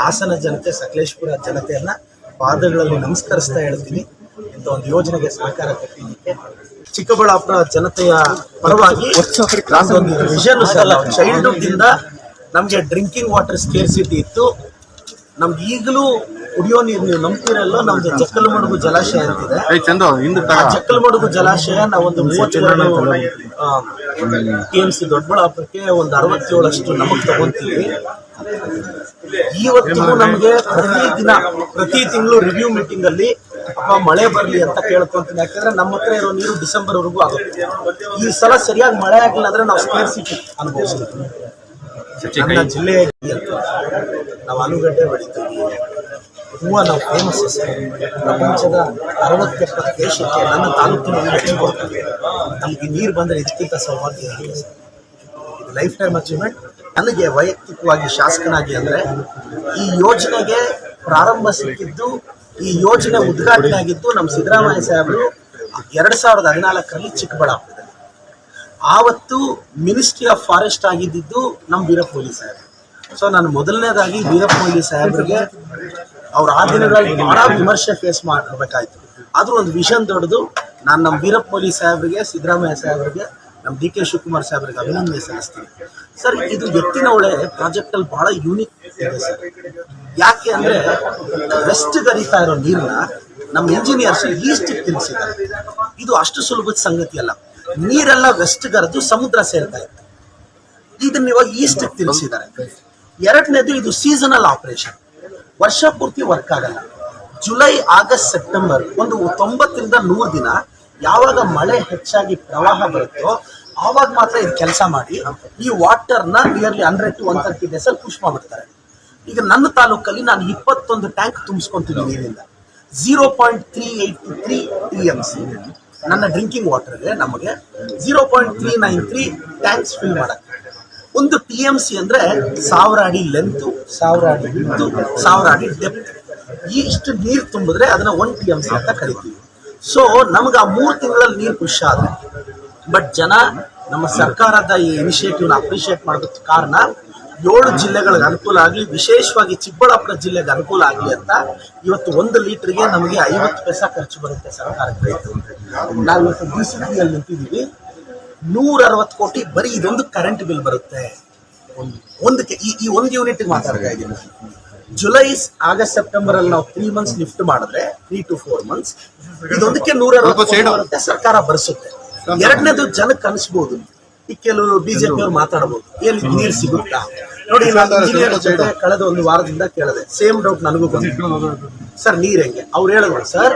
ಹಾಸನ ಜನತೆ ಸಕಲೇಶ್ಪುರ ಜನತೆಯನ್ನ ಪಾದಗಳಲ್ಲಿ ನಮಸ್ಕರಿಸ್ತಾ ಹೇಳ್ತೀನಿ. ಇಂಥ ಒಂದು ಯೋಜನೆಗೆ ಸಹಕಾರ ಕೊಟ್ಟಿದ್ದಕ್ಕೆ ಚಿಕ್ಕಬಳ್ಳಾಪುರ ಜನತೆಯ ಪರವಾಗಿ ವಿಷನ್ ಚೈಲ್ಡ್ಹುಡ್ ಇಂದ ನಮಗೆ ಡ್ರಿಂಕಿಂಗ್ ವಾಟರ್ ಸ್ಕೇರ್ಸಿಟಿ ಇತ್ತು. ನಮ್ಗೆ ಈಗಲೂ ಕುಡಿಯೋ ನೀರು ನೀವು ನಂಬ್ತಿರಲ್ಲ ನಮ್ದು ಜಕ್ಕಲಮಡುಗು ಜಲಾಶಯ ಅಂತಿದೆ. ಚಕ್ಕಲ್ ಮಡುಗು ಹಿಂದೆ ಆ ಜಕ್ಕಲಮಡುಗು ಜಲಾಶಯ ನಾವೊಂದು ಮೂವತ್ತೇಳು ಟಿ ಎಂ ಸಿ ದೊಡ್ಡಬಳ್ಳಾಪುರಕ್ಕೆ ಒಂದು ಅರವತ್ತೇಳಷ್ಟು ನಮಗೆ ತಗೊಂತೀವಿ. ಇವತ್ತು ನಮಗೆ ಪ್ರತಿ ದಿನ ಪ್ರತಿ ತಿಂಗಳು ರಿವ್ಯೂ ಮೀಟಿಂಗ್ ಅಲ್ಲಿ ಅಪ್ಪ ಮಳೆ ಬರಲಿ ಅಂತ ಕೇಳ್ಕೊಂತೀನಿ. ಯಾಕಂದ್ರೆ ನಮ್ಮ ಹತ್ರ ಇರೋ ನೀರು ಡಿಸೆಂಬರ್ ವರೆಗೂ ಆಗುತ್ತೆ. ಈ ಸಲ ಸರಿಯಾಗಿ ಮಳೆ ಆಗಿಲ್ಲ ಅಂದ್ರೆ ನಾವು ಸ್ಕೇರ್ ಸಿಟಿ ಅನುಭವಿಸ್ತೀವಿ. ಜಿಲ್ಲೆಯಲ್ಲಿ ನಾವು ಆಲೂಗಡ್ಡೆ ಬೆಳಿತೀವಿ. ಹೂವು ನಾವು ಫೇಮಸ್ ಸರ್ ಪ್ರಪಂಚದ ಅರವತ್ತೆಪ್ಪತ್ತು ದೇಶಕ್ಕೆ ನನ್ನ ತಾಲೂಕಿನಲ್ಲಿ ಕೊಡ್ತಾರೆ. ನಮಗೆ ನೀರು ಬಂದರೆ ಇದಕ್ಕಿಂತ ಸೌಭಾಗ್ಯ ಇದೆ ಸರ್. ಲೈಫ್ ಟೈಮ್ ಅಚೀವ್ಮೆಂಟ್ ನನಗೆ ವೈಯಕ್ತಿಕವಾಗಿ ಶಾಸಕನಾಗಿ ಅಂದರೆ ಈ ಯೋಜನೆಗೆ ಪ್ರಾರಂಭ ಸಿಕ್ಕಿದ್ದು, ಈ ಯೋಜನೆ ಉದ್ಘಾಟನೆ ಆಗಿದ್ದು ನಮ್ಮ ಸಿದ್ದರಾಮಯ್ಯ ಸಾಹೇಬರು ಎರಡು ಸಾವಿರದ ಹದಿನಾಲ್ಕರಲ್ಲಿ ಚಿಕ್ಕಬಳ್ಳಾಪುರದಲ್ಲಿ. ಆವತ್ತು ಮಿನಿಸ್ಟ್ರಿ ಆಫ್ ಫಾರೆಸ್ಟ್ ಆಗಿದ್ದಿದ್ದು ನಮ್ಮ ವೀರಪ್ಪ ಮೊಯ್ಲಿ ಸಾಹೇಬ್ ಸೊ ನಾನು ಮೊದಲನೇದಾಗಿ ವೀರಪ್ಪ ಮೊಯ್ಲಿ ಸಾಹೇಬ್ರಿಗೆ ಅವ್ರ ಆ ದಿನಗಳಲ್ಲಿ ಬಹಳ ವಿಮರ್ಶೆ ಫೇಸ್ ಮಾಡಬೇಕಾಯ್ತು. ಆದ್ರೂ ಒಂದು ವಿಷನ್ ದೊಡ್ಡದು. ನಾನು ನಮ್ಮ ವೀರಪ್ಪ ಮೊಯ್ಲಿ ಸಾಹೇಬ್ರಿಗೆ, ಸಿದ್ದರಾಮಯ್ಯ ಸಾಹೇಬ್ರಿಗೆ ನಮ್ಮ ಡಿ ಕೆ ಶಿವಕುಮಾರ್ ಸಾಹೇಬ್ರಿಗೆ ಅಭಿನಂದನೆ ಸಲ್ಲಿಸ್ತೀನಿ. ಸರ್ ಇದು ಎತ್ತಿನ ಒಳೆ ಪ್ರಾಜೆಕ್ಟ್ ಅಲ್ಲಿ ಬಹಳ ಯೂನಿಕ್ ಇದೆ ಸರ್ ಯಾಕೆ ಅಂದ್ರೆ ವೆಸ್ಟ್ ಗರಿತಾ ಇರೋ ನೀರನ್ನ ನಮ್ಮ ಇಂಜಿನಿಯರ್ಸ್ ಈಸ್ಟ್ ತಿನ್ಸಿದ್ದಾರೆ. ಇದು ಅಷ್ಟು ಸುಲಭದ ಸಂಗತಿ ಅಲ್ಲ. ನೀರೆಲ್ಲ ವೆಸ್ಟ್ ಗರೆದು ಸಮುದ್ರ ಸೇರ್ತಾ ಇತ್ತು. ಇದನ್ನ ಇವಾಗ ಈಸ್ಟ್ ತಿನ್ಸಿದ್ದಾರೆ. ಎರಡನೇದು ಇದು ಸೀಸನಲ್ ಆಪರೇಷನ್ ವರ್ಷ ಪೂರ್ತಿ ವರ್ಕ್ ಆಗಲ್ಲ. ಜುಲೈ ಆಗಸ್ಟ್ ಸೆಪ್ಟೆಂಬರ್ ಒಂದು ತೊಂಬತ್ತರಿಂದ ನೂರು ದಿನ ಯಾವಾಗ ಮಳೆ ಹೆಚ್ಚಾಗಿ ಪ್ರವಾಹ ಬರುತ್ತೋ ಆವಾಗ ಮಾತ್ರ ಇದು ಕೆಲಸ ಮಾಡಿ ಈ ವಾಟರ್ನ nearly hundred to one thirty ಡೇಸಲ್ಲಿ ಪುಷ್ ಮಾಡ್ಬಿಡ್ತಾರೆ. ಈಗ ನನ್ನ ತಾಲೂಕಲ್ಲಿ ನಾನು ಇಪ್ಪತ್ತೊಂದು ಟ್ಯಾಂಕ್ ತುಂಬಿಸ್ಕೊಂತೀನಿ ನೀರಿಂದ. Zero point three eight three T M C ನನ್ನ ಡ್ರಿಂಕಿಂಗ್ ವಾಟರ್ಗೆ ನಮಗೆ zero point three nine three tanks fill ಮಾಡಕ್ಕೆ. ಒಂದು ಟಿ ಎಂ ಸಿ ಅಂದ್ರೆ ಸಾವಿರ ಅಡಿ ಲೆಂತು ಸಾವಿರ ಅಡಿ ಸಾವಿರ ಅಡಿ ಡೆಪ್ತ್ ಇಷ್ಟು ನೀರು ತುಂಬಿದ್ರೆ ಅದನ್ನ ಒನ್ ಟಿ ಎಂ ಸಿ ಅಂತ ಕರಿತೀವಿ. ಸೊ ನಮ್ಗೆ ಆ ಮೂರು ತಿಂಗಳಲ್ಲಿ ನೀರು ಖುಷಿ ಆದ್ರೆ ಬಟ್ ಜನ ನಮ್ಮ ಸರ್ಕಾರದ ಈ ಇನಿಷಿಯೇಟಿವ್ನ ಅಪ್ರಿಷಿಯೇಟ್ ಮಾಡೋದಕ್ಕೆ ಕಾರಣ ಏಳು ಜಿಲ್ಲೆಗಳಿಗೆ ಅನುಕೂಲ ಆಗಲಿ, ವಿಶೇಷವಾಗಿ ಚಿಕ್ಕಬಳ್ಳಾಪುರ ಜಿಲ್ಲೆಗೆ ಅನುಕೂಲ ಆಗಲಿ ಅಂತ ಇವತ್ತು ಒಂದು ಲೀಟ್ರಿಗೆ ನಮಗೆ ಐವತ್ತು ಪೈಸಾ ಖರ್ಚು ಬರುತ್ತೆ ಸರ್ಕಾರಕ್ಕೆ. ನಾವು ಇವತ್ತು ಡಿ ಸಿ ನಿಂತಿದ್ದೀವಿ. ನೂರ ಅರವತ್ತು ಕೋಟಿ ಬರೀ ಇದೊಂದು ಕರೆಂಟ್ ಬಿಲ್ ಬರುತ್ತೆ. ಒಂದು ಒಂದಕ್ಕೆ ಈ ಈ ಒಂದು ಯೂನಿಟ್ ಮಾತಾಡ್ತಾ ಇದ್ದೀನಿ. ಜುಲೈ ಆಗಸ್ಟ್ ಸೆಪ್ಟೆಂಬರ್ ಅಲ್ಲಿ ನಾವು ತ್ರೀ ಮಂತ್ಸ್ ಲಿಫ್ಟ್ ಮಾಡಿದ್ರೆ ತ್ರೀ ಟು ಫೋರ್ ಮಂತ್ಸ್ ಇದೊಂದಕ್ಕೆ ನೂರ ಅರವತ್ತು ಕೋಟಿ ಸರ್ಕಾರ ಬರ್ಸುತ್ತೆ. ಎರಡನೇದು ಜನಕ್ಕೆ ಅನಿಸ್ಬೋದು ಈ ಕೆಲವು ಬಿಜೆಪಿ ಅವ್ರು ಮಾತಾಡಬಹುದು ಎಲ್ಲಿ ನೀರು ಸಿಗುತ್ತಾ? ನೋಡಿ ಕಳೆದ ಒಂದು ವಾರದಿಂದ ಕೇಳಿದೆ. ಸೇಮ್ ಡೌಟ್ ನನಗೂ ಬಂದಿತ್ತು ಸರ್ ನೀರ್ ಹೆಂಗೆ? ಅವ್ರು ಹೇಳಿದ್ರು ಸರ್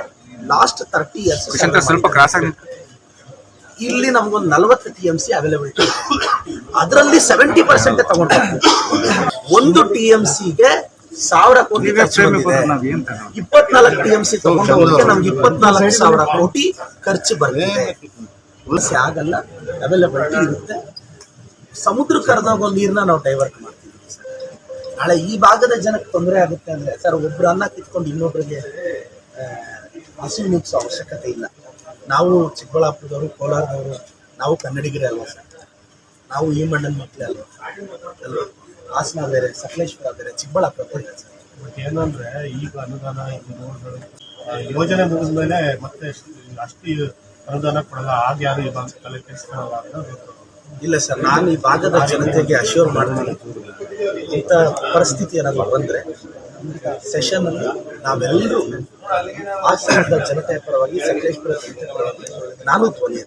ಲಾಸ್ಟ್ ತರ್ಟಿ ಇಯರ್ಸ್ ಸ್ವಲ್ಪ ಕ್ರಾಸ್ ಆಗಿ ಇಲ್ಲಿ ನಮ್ಗೊಂದು ನಲವತ್ತು ಟಿ ಎಂ ಸಿ ಅವೈಲೇಬಿಲಿಟಿ ಅದರಲ್ಲಿ ಸೆವೆಂಟಿ ಪರ್ಸೆಂಟ್ ತಗೊಂಡ್ರೆ ಒಂದು ಟಿ ಎಂ ಸಿಗೆ ಸಾವಿರ ಕೋಟಿ ಖರ್ಚು ಬಂದಿದೆ. ಇಪ್ಪತ್ನಾಲ್ಕು ಟಿ ಎಂ ಸಿ ತಗೊಂಡ್ರೆ ನಮ್ಗೆ ಇಪ್ಪತ್ನಾಲ್ಕು ಸಾವಿರ ಕೋಟಿ ಖರ್ಚು ಬರುತ್ತೆ ಉಳಿಸಿ ಆಗಲ್ಲ ಅವೈಲೇಬಿಲಿಟಿ ಇರುತ್ತೆ. ಸಮುದ್ರ ಕರೆದಾಗ ನೀರನ್ನ ನಾವು ಡೈವರ್ಟ್ ಮಾಡ್ತೀವಿ. ನಾಳೆ ಈ ಭಾಗದ ಜನಕ್ಕೆ ತೊಂದರೆ ಆಗುತ್ತೆ ಅಂದ್ರೆ ಸರ್ ಒಬ್ರು ಅನ್ನ ಕಿತ್ಕೊಂಡು ಇನ್ನೊಬ್ರಿಗೆ ಹಸಿವು ಮುಗಿಸೋ ಅವಶ್ಯಕತೆ ಇಲ್ಲ. ನಾವು ಚಿಕ್ಕಬಳ್ಳಾಪುರದವರು ಕೋಲಾರದವರು ನಾವು ಕನ್ನಡಿಗರೇ ಅಲ್ವಾ ಸರ್? ನಾವು ಈ ಮಣ್ಣನ ಮಕ್ಕಳೇ ಅಲ್ವಾ? ಅಲ್ವಾ? ಹಾಸನ ಬೇರೆ ಸಕಲೇಶ್ವರ ಬೇರೆ ಚಿಕ್ಕಬಳ್ಳಾಪುರ ಬೇರೆ ಸರ್? ಬಟ್ ಏನಂದ್ರೆ ಈಗ ಅನುದಾನ ಇದು ರೋಡ್ಗಳು ಯೋಜನೆ ಮುಗಿದ ಮೇಲೆ ಮತ್ತೆ ಅಷ್ಟು ಅನುದಾನ ಕೊಡಲ್ಲ. ಆಗ ಯಾರು ಈ ಭಾಗ ತಲೆ ಕೆಡಿಸ್ಕೊಳ್ಳಲ್ಲ ಇಲ್ಲ ಸರ್ ನಾನು ಈ ಭಾಗದ ಜನತೆಗೆ ಅಶ್ಯೂರ್ ಮಾಡ್ತೀನಿ. ಇಂಥ ಪರಿಸ್ಥಿತಿ ಏನಾದ್ರು ಬಂದ್ರೆ ಸೆಷನ್ ಅಲ್ಲಿ ನಾವೆಲ್ಲರೂ ಹಾಸನದ ಜನತೆಯ ಪರವಾಗಿ ಸಕಲೇಶ್ವರ ನಾನು ಧ್ವನಿ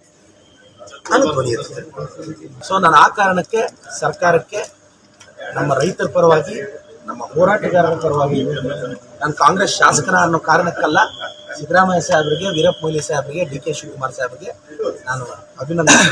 ನಾನು ಧ್ವನಿ ಸೊ ನಾನು ಆ ಕಾರಣಕ್ಕೆ ಸರ್ಕಾರಕ್ಕೆ ನಮ್ಮ ರೈತರ ಪರವಾಗಿ, ನಮ್ಮ ಹೋರಾಟಗಾರರ ಪರವಾಗಿ ನಾನು ಕಾಂಗ್ರೆಸ್ ಶಾಸಕನ ಅನ್ನೋ ಕಾರಣಕ್ಕಲ್ಲ, ಸಿದ್ದರಾಮಯ್ಯ ಸಾಹೇಬರಿಗೆ, ವೀರಪ್ಪ ಮೊಯ್ಲಿ ಸಾಹೇಬರಿಗೆ, ಡಿ ಕೆ ಶಿವಕುಮಾರ್ ಸಾಹೇಬರಿಗೆ ನಾನು ಅಭಿನಂದನೆ